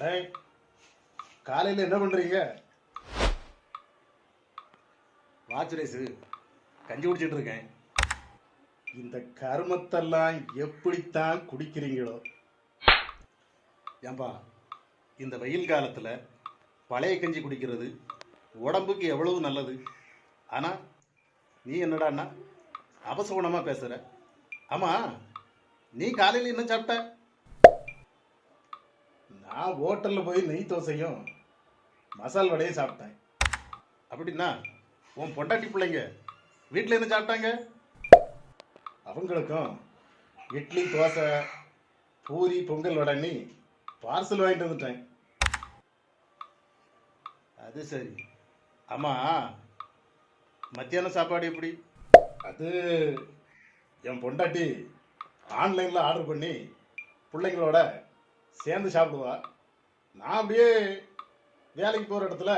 அடே காலையில் என்ன பண்ணுறீங்க வாட்ச் சுரேஷு கஞ்சி குடிச்சிட்டு இருக்கேன். இந்த கருமத்தெல்லாம் எப்படித்தான் குடிக்கிறீங்களோ? ஏம்பா இந்த வெயில் காலத்தில் பழைய கஞ்சி குடிக்கிறது உடம்புக்கு எவ்வளவு நல்லது? ஆனால் நீ என்னடான்னா அபசகுணமாக பேசுகிற ஆமாம் நீ காலையில் என்ன சாப்பிட்ட? நான் ஹோட்டலில் போய் நெய் தோசையும் மசால் வடையும் சாப்பிட்டேன். அப்படின்னா உன் பொண்டாட்டி பிள்ளைங்க வீட்டில் என்ன சாப்பிட்டாங்க? அவங்களுக்கும் இட்லி தோசை பூரி பொங்கல் வடைன்னு பார்சல் வாங்கிட்டு வந்துட்டேன். அது சரி. ஆமாம் மத்தியான சாப்பாடு எப்படி? அது என் பொண்டாட்டி ஆன்லைனில் ஆர்டர் பண்ணி பிள்ளைங்களோட சேர்ந்து சாப்பிடுவா. நான் அப்படியே வேலைக்கு போகிற இடத்துல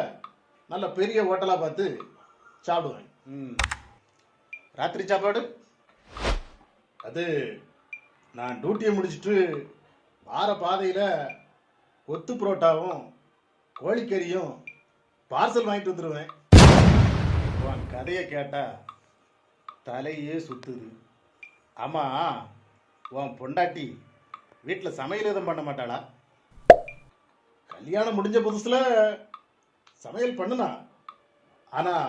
நல்ல பெரிய ஹோட்டலாக பார்த்து சாப்பிடுவேன். ம். ராத்திரி சாப்பாடு? அது நான் டியூட்டியை முடிச்சிட்டு வார பாதையில் கொத்து புரோட்டாவும் கோழிக்கறியும் பார்சல் வாங்கிட்டு வந்துடுவேன் உன் கதையை கேட்டா தலையே சுத்துது. ஆமா உன் பொண்டாட்டி வீட்டில் சமையல் எதுவும் பண்ண மாட்டாளா? கல்யாணம் முடிஞ்ச புதுசில் சமையல் பண்ணுனா ஆனால்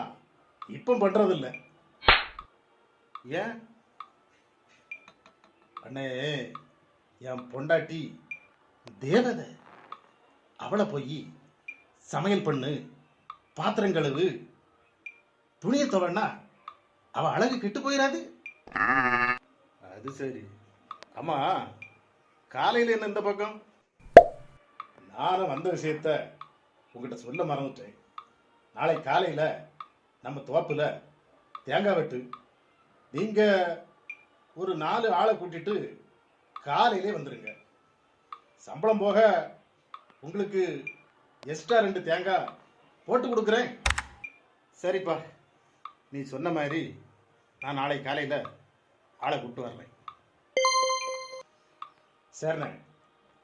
இப்போ பண்ணுறதில்ல ஏன்? அண்ணே என் பொண்டாட்டி தேவதை. அவளை போய் சமையல் பண்ணு பாத்திரம் கழுவு துணியை துவன்னா அவ அழகு கெட்டு போயிடாது அது சரி. ஆமா காலையில் என்ன இந்த பக்கம்? நானும் வந்த விஷயத்த உங்ககிட்ட சொல்ல மறந்துட்டேன். நாளை காலையில் நம்ம தோப்பில் தேங்காய் வெட்டு. நீங்கள் ஒரு நாலு ஆளை கூட்டிட்டு காலையிலே வந்துடுங்க சம்பளம் போக உங்களுக்கு எக்ஸ்ட்ரா ரெண்டு தேங்காய் போட்டு கொடுக்குறேன். சரிப்பா நீ சொன்ன மாதிரி நான் நாளை காலையில் ஆளை கூப்பிட்டு வரேன். சரிண்ணே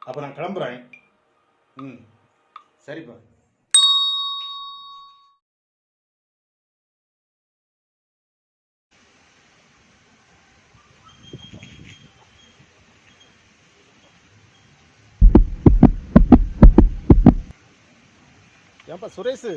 அப்போ நான் கிளம்புறேன். ம் சரிப்பா ஏன்பா சுரேஷ்